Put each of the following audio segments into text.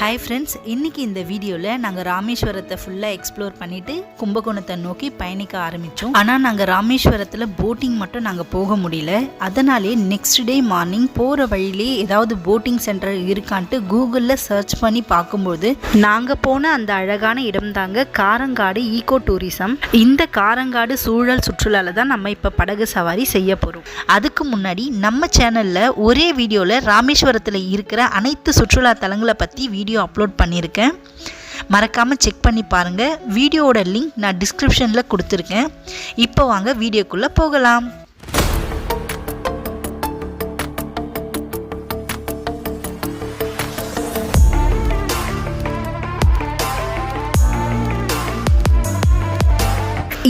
Hi friends இன்றைக்கி இந்த வீடியோவில் நாங்கள் ராமேஸ்வரத்தை ஃபுல்லாக எக்ஸ்ப்ளோர் பண்ணிவிட்டு கும்பகோணத்தை நோக்கி பயணிக்க ஆரம்பித்தோம் ஆனால் நாங்கள் ராமேஸ்வரத்தில் போட்டிங் மட்டும் நாங்கள் போக முடியல. அதனாலே நெக்ஸ்ட் டே மார்னிங் போகிற வழியிலே ஏதாவது போட்டிங் சென்டர் இருக்கான்ட்டு கூகுளில் சர்ச் பண்ணி பார்க்கும்போது நாங்கள் போன அந்த அழகான இடம் தாங்க காரங்காடு ஈகோ டூரிசம் இந்த காரங்காடு சூழல் சுற்றுலாவில் தான் நம்ம இப்போ படகு சவாரி செய்ய போகிறோம் அதுக்கு முன்னாடி நம்ம சேனலில் ஒரே வீடியோவில் ராமேஸ்வரத்தில் இருக்கிற அனைத்து சுற்றுலா தலங்களை பற்றி வீடியோ அப்லோட் பண்ணியிருக்கேன். மறக்காமல் செக் பண்ணி பாருங்கள் வீடியோவோட லிங்க் நான் டிஸ்கிரிப்ஷனில் கொடுத்துருக்கேன். இப்போ வாங்க வீடியோக்குள்ளே போகலாம்.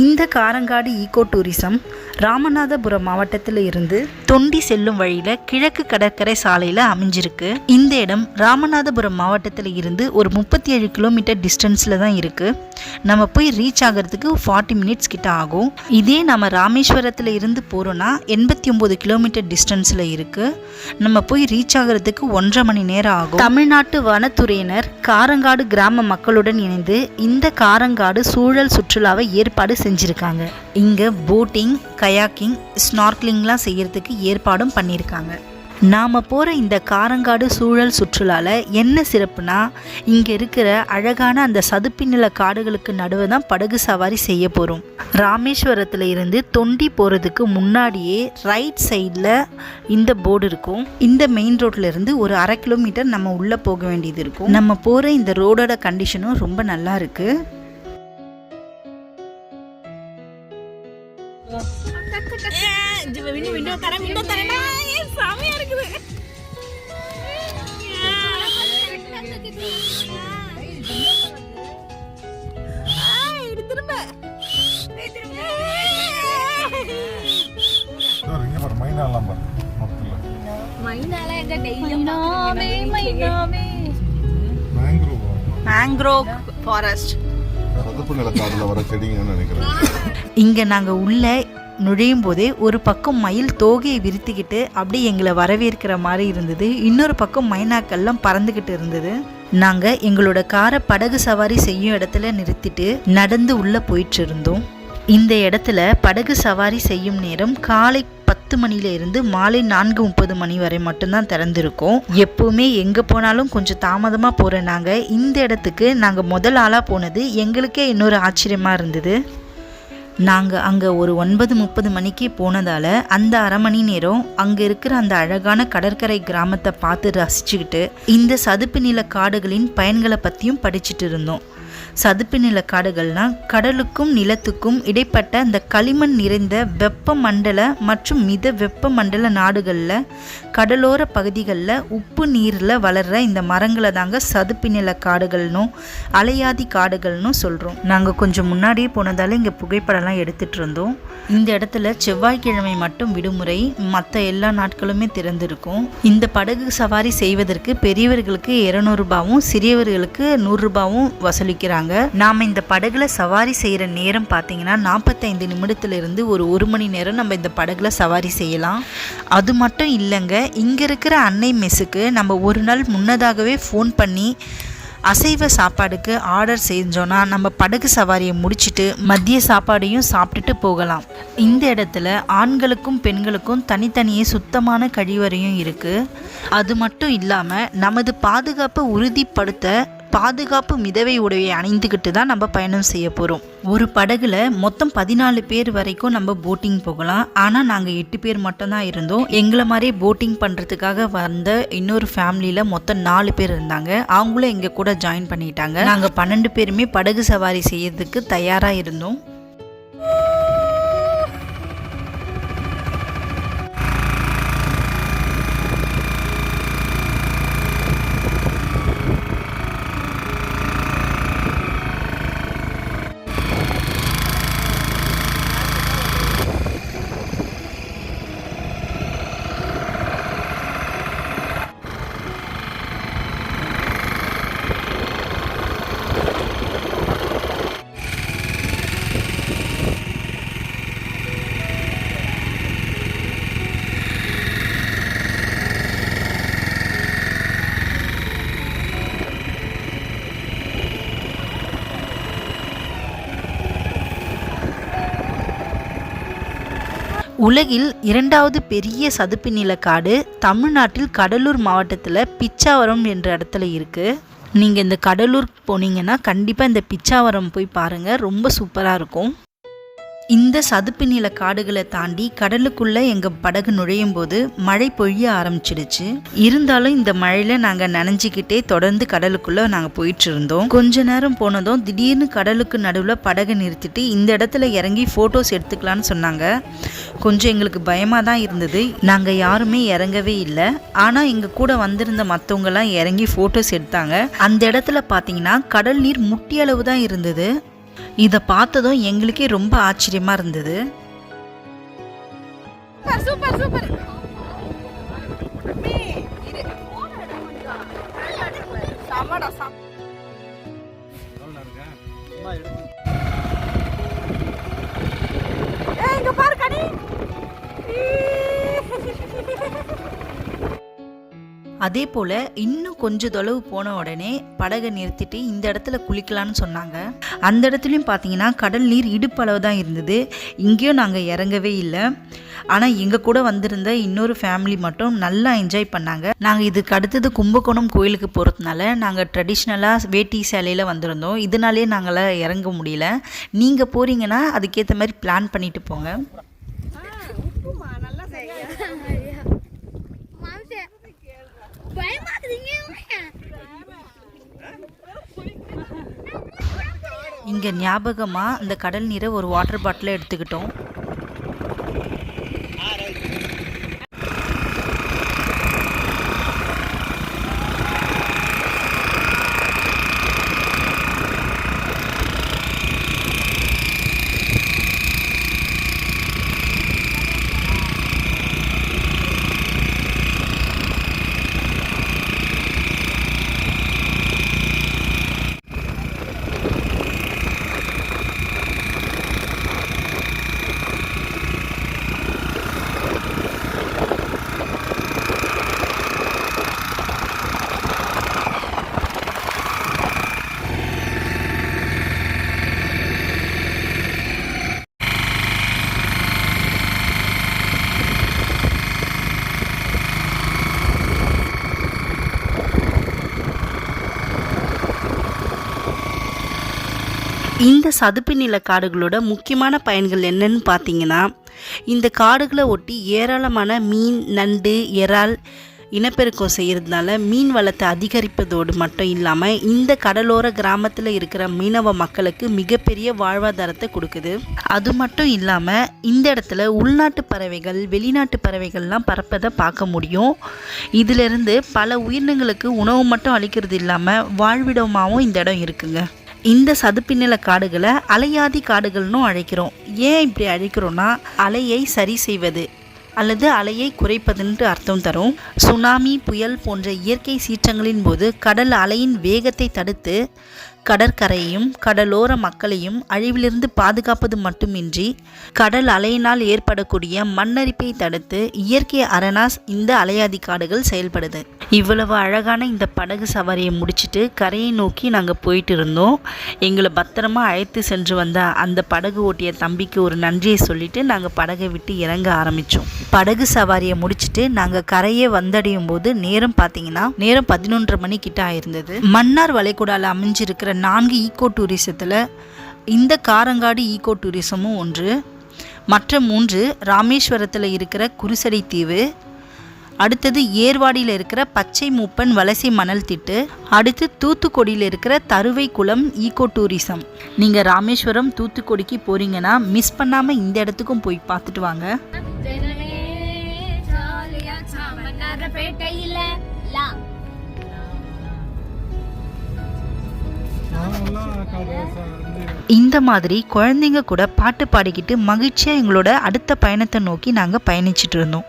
இந்த காரங்காடு ஈகோ டூரிசம் ராமநாதபுரம் மாவட்டத்தில் இருந்து தொண்டி செல்லும் வழியில் கிழக்கு கடற்கரை சாலையில் அமைஞ்சிருக்கு. இந்த இடம் ராமநாதபுரம் மாவட்டத்தில் இருந்து ஒரு முப்பத்தி ஏழு கிலோமீட்டர் டிஸ்டன்ஸில் தான் இருக்குது நம்ம போய் ரீச் ஆகிறதுக்கு ஃபார்ட்டி மினிட்ஸ் கிட்ட ஆகும். இதே நம்ம ராமேஸ்வரத்தில் இருந்து போகிறோன்னா எண்பத்தி ஒம்பது கிலோமீட்டர் டிஸ்டன்ஸில் இருக்குது நம்ம போய் ரீச் ஆகிறதுக்கு ஒன்றரை மணி நேரம் ஆகும். தமிழ்நாட்டு வனத்துறையினர் காரங்காடு கிராம மக்களுடன் இணைந்து இந்த காரங்காடு சூழல் சுற்றுலாவை ஏற்பாடு செஞ்சுருக்காங்க. இங்கே போட்டிங் கயாக்கிங் ஸ்னார்க்லிங்லாம் செய்கிறதுக்கு ஏற்பாடும் பண்ணியிருக்காங்க. நாம் போகிற இந்த காரங்காடு சூழல் சுற்றுலாவில் என்ன சிறப்புனா இங்கே இருக்கிற அழகான அந்த சதுப்பு நில காடுகளுக்கு நடுவே தான் படகு சவாரி செய்ய போகிறோம் ராமேஸ்வரத்தில் இருந்து தொண்டி போகிறதுக்கு முன்னாடியே ரைட் சைடில் இந்த போர்டு இருக்கும். இந்த மெயின் ரோட்ல இருந்து ஒரு அரை கிலோமீட்டர் நம்ம உள்ளே போக வேண்டியது இருக்கும். நம்ம போகிற இந்த ரோடோட கண்டிஷனும் ரொம்ப நல்லா இருக்குது விண்டோ தரேன் விண்டோ தரேன்டா ஏன் செமையா இருக்குது. திரும்ப. சார் இங்கே பாரு மைனாலாம் பாரு மொத்தத்தில். மைனால எங்க டெய்லியும் மைனாவே மேங்க்ரோவ் மேங்க்ரோவ் ஃபாரஸ்ட் ரதப்பு நிலக்காடுல வர செடிங்கன்னு நினைக்கிறேன். இங்கே நாங்கள் உள்ளே நுழையும் போதே ஒரு பக்கம் மயில் தோகையை விரித்துக்கிட்டு அப்படியே எங்களை வரவேற்கிற மாதிரி இருந்தது. இன்னொரு பக்கம் மைனாக்கள்லாம் பறந்துக்கிட்டு இருந்தது. நாங்கள் எங்களோட காரை படகு சவாரி செய்யும் இடத்துல நிறுத்திட்டு நடந்து உள்ளே போயிட்டு இருந்தோம் இந்த இடத்துல படகு சவாரி செய்யும் நேரம் காலை பத்து மணில இருந்து மாலை நான்கு முப்பது மணி வரை மட்டும்தான் திறந்திருக்கும். எப்பவுமே எங்கே போனாலும் கொஞ்சம் தாமதமாக போகிற நாங்கள் இந்த இடத்துக்கு நாங்கள் முதல் ஆளாக போனது எங்களுக்கே இன்னொரு ஆச்சரியமாக இருந்தது. நாங்கள் அங்கே ஒரு ஒன்பது முப்பது மணிக்கே போனதால் அந்த அரை மணி நேரம் அங்கே இருக்கிற அந்த அழகான கடற்கரை கிராமத்தை பார்த்து ரசிச்சுக்கிட்டு இந்த சதுப்பு நில காடுகளின் பயன்களை பற்றியும் படிச்சுட்டு இருந்தோம். சதுப்பு நில காடுகள்னா கடலுக்கும் நிலத்துக்கும் இடைப்பட்ட அந்த களிமண் நிறைந்த வெப்ப மண்டல மற்றும் மித வெப்ப மண்டல நாடுகளில் கடலோர பகுதிகளில் உப்பு நீரில் வளர்கிற இந்த மரங்களை தாங்க சதுப்பு நில காடுகள்னும் அலையாதி காடுகள்னு சொல்கிறோம் நாங்கள் கொஞ்சம் முன்னாடியே போனதால் இங்கே புகைப்படம்லாம் எடுத்துகிட்டு இருந்தோம். இந்த இடத்துல செவ்வாய்க்கிழமை மட்டும் விடுமுறை மற்ற எல்லா நாட்களுமே திறந்திருக்கும். இந்த படகு சவாரி செய்வதற்கு பெரியவர்களுக்கு இரநூறுபாவும் சிறியவர்களுக்கு நூறுரூபாவும் வசூலிக்கிறாங்க. நாம் இந்த படகுல சவாரி செய்கிற நேரம் பார்த்தீங்கன்னா நாற்பத்தைந்து நிமிடத்திலிருந்து ஒரு ஒரு மணி நேரம் நம்ம இந்த படகுல சவாரி செய்யலாம். அது மட்டும் இல்லைங்க இங்கே இருக்கிற அன்னை மெஸ்ஸுக்கு நம்ம ஒரு நாள் முன்னதாகவே ஃபோன் பண்ணி அசைவ சாப்பாடுக்கு ஆர்டர் செஞ்சோன்னா நம்ம படகு சவாரியை முடிச்சிட்டு மதிய சாப்பாடையும் சாப்பிட்டுட்டு போகலாம். இந்த இடத்துல ஆண்களுக்கும் பெண்களுக்கும் தனித்தனியே சுத்தமான கழிவறையும் இருக்குது அது மட்டும் இல்லாமல் நமது பாதுகாப்பை உறுதிப்படுத்த பாதுகாப்பு மிதவை உடையை அணிந்துக்கிட்டு தான் நம்ம பயணம் செய்ய போகிறோம் ஒரு படகுல மொத்தம் பதினாலு பேர் வரைக்கும் நம்ம போட்டிங் போகலாம். ஆனால் நாங்கள் எட்டு பேர் மட்டும்தான் இருந்தோம். எங்களை மாதிரி போட்டிங் பண்ணுறதுக்காக வந்த இன்னொரு ஃபேமிலியில் மொத்தம் நாலு பேர் இருந்தாங்க. அவங்களும் எங்கள் கூட ஜாயின் பண்ணிட்டாங்க. நாங்கள் பன்னெண்டு பேருமே படகு சவாரி செய்யறதுக்கு தயாராக இருந்தோம். உலகில் இரண்டாவது பெரிய சதுப்பு நிலக்காடு தமிழ்நாட்டில் கடலூர் மாவட்டத்தில் பிச்சாவரம் என்ற இடத்துல இருக்குது நீங்கள் இந்த கடலூர் போனீங்கன்னா கண்டிப்பாக இந்த பிச்சாவரம் போய் பாருங்கள் ரொம்ப சூப்பராக இருக்கும். இந்த சதுப்பு நில காடுகளை தாண்டி கடலுக்குள்ளே எங்கள் படகு நுழையும் போது மழை பொழிய ஆரம்பிச்சிடுச்சு. இருந்தாலும் இந்த மழையில் நாங்கள் நனைஞ்சிக்கிட்டே தொடர்ந்து கடலுக்குள்ளே நாங்கள் போயிட்டு இருந்தோம். கொஞ்ச நேரம் போனதும் திடீர்னு கடலுக்கு நடுவில் படகை நிறுத்திட்டு இந்த இடத்துல இறங்கி ஃபோட்டோஸ் எடுத்துக்கலான்னு சொன்னாங்க. கொஞ்சம் எங்களுக்கு பயமாக தான் இருந்தது. நாங்கள் யாருமே இறங்கவே இல்லை. ஆனால் எங்கள் கூட வந்திருந்த மற்றவங்கலாம் இறங்கி ஃபோட்டோஸ் எடுத்தாங்க. அந்த இடத்துல பார்த்தீங்கன்னா கடல் நீர் முட்டி அளவு தான் இருந்தது. இதை பார்த்ததும் எங்களுக்கே ரொம்ப ஆச்சரியமாக இருந்தது. சூப்பர் சூப்பர் சூப்பர் அதே போல் இன்னும் கொஞ்சம் தொலைவு போன உடனே படகை நிறுத்திட்டு இந்த இடத்துல குளிக்கலான்னு சொன்னாங்க. அந்த இடத்துலையும் பார்த்தீங்கன்னா கடல் நீர் இடுப்பளவு தான் இருந்தது. இங்கேயும் நாங்கள் இறங்கவே இல்லை. ஆனால் எங்கள் கூட வந்திருந்த இன்னொரு ஃபேமிலி மட்டும் நல்லா என்ஜாய் பண்ணாங்க. நாங்கள் இதுக்கு அடுத்தது கும்பகோணம் கோயிலுக்கு போகிறதுனால நாங்கள் ட்ரெடிஷ்னலாக வேட்டி சேலையில் வந்திருந்தோம். இதனாலே நாங்களாம் இறங்க முடியல. நீங்கள் போகிறீங்கன்னா அதுக்கேற்ற மாதிரி பிளான் பண்ணிட்டு போங்க. இங்கே ஞாபகமாக இந்த கடல் நீரை ஒரு வாட்டர் பாட்டிலில் எடுத்துக்கிட்டோம். இந்த சதுப்பு நில காடுகளோட முக்கியமான பயன்கள் என்னன்னு பார்த்தீங்கன்னா இந்த காடுகளை ஒட்டி ஏராளமான மீன் நண்டு இறால் இனப்பெருக்கம் செய்கிறதுனால மீன் வளத்தை அதிகரிப்பதோடு மட்டும் இல்லாமல் இந்த கடலோர கிராமத்தில் இருக்கிற மீனவ மக்களுக்கு மிகப்பெரிய வாழ்வாதாரத்தை கொடுக்குது. அது மட்டும் இல்லாமல் இந்த இடத்துல உள்நாட்டு பறவைகள் வெளிநாட்டு பறவைகள்லாம் பறப்பதை பார்க்க முடியும். இதிலிருந்து பல உயிரினங்களுக்கு உணவு மட்டும் அளிக்கிறது இல்லாமல் வாழ்விடமாகவும் இந்த இடம் இருக்குங்க. இந்த சதுப்பிநில காடுகளை அலையாதி காடுகள்னும் அழைக்கிறோம். ஏன் இப்படி அழைக்கிறோன்னா அலையை சரி செய்வது அல்லது அலையை குறைப்பதுன்ட்டு அர்த்தம் தரும். சுனாமி புயல் போன்ற இயற்கை சீற்றங்களின் போது கடல் அலையின் வேகத்தை தடுத்து கடற்கரையையும் கடலோர மக்களையும் அழிவிலிருந்து பாதுகாப்பது மட்டுமின்றி கடல் அலையினால் ஏற்படக்கூடிய மண்ணரிப்பை தடுத்து இயற்கை அரணாஸ் இந்த அலையாதி காடுகள் செயல்படுது. இவ்வளவு அழகான இந்த படகு சவாரியை முடிச்சுட்டு கரையை நோக்கி நாங்கள் போயிட்டு இருந்தோம். எங்களை பத்திரமா அழைத்து சென்று வந்த அந்த படகு ஓட்டிய தம்பிக்கு ஒரு நன்றியை சொல்லிட்டு நாங்கள் படகை விட்டு இறங்க ஆரம்பித்தோம் படகு சவாரியை முடிச்சுட்டு நாங்கள் கரையை வந்தடையும் போது நேரம் பார்த்தீங்கன்னா நேரம் பதினொன்றரை மணி கிட்ட ஆயிருந்தது. மன்னார் வளைகுடாவில் அமைஞ்சிருக்கிற நான்கு ஈகோ டூரிசத்தில் இந்த காரங்காடு ஈகோ டூரிசமும் ஒன்று. மற்ற மூன்று ராமேஸ்வரத்தில் இருக்கிற குருசடை தீவு அடுத்தது ஏர்வாடியில் இருக்கிற பச்சை மூப்பன் வலசை மணல் திட்டு அடுத்து தூத்துக்குடியில் இருக்கிற தருவை குளம் ஈகோ டூரிசம் நீங்கள் ராமேஸ்வரம் தூத்துக்குடிக்கு போகிறீங்கன்னா மிஸ் பண்ணாமல் இந்த இடத்துக்கும் போய் பார்த்துட்டு வாங்க. ஜனமே இந்த மாதிரி குழந்தைங்க கூட பாட்டு பாடிக்கிட்டு மகிழ்ச்சியாக எங்களோட அடுத்த பயணத்தை நோக்கி நாங்கள் பயணிச்சுட்டு இருந்தோம்.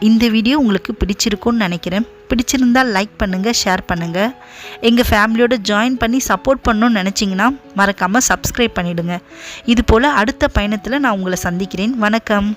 இந்த வீடியோ உங்களுக்கு பிடிச்சிருக்கும்னு நினைக்கிறேன். பிடிச்சிருந்தால் லைக் பண்ணுங்கள் ஷேர் பண்ணுங்கள் எங்கள் ஃபேமிலியோட ஜாயின் பண்ணி சப்போர்ட் பண்ணணும்னு நினச்சிங்கன்னா மறக்காமல் சப்ஸ்கிரைப் பண்ணிவிடுங்க இது போல் அடுத்த பயணத்தில் நான் உங்களை சந்திக்கிறேன். வணக்கம்.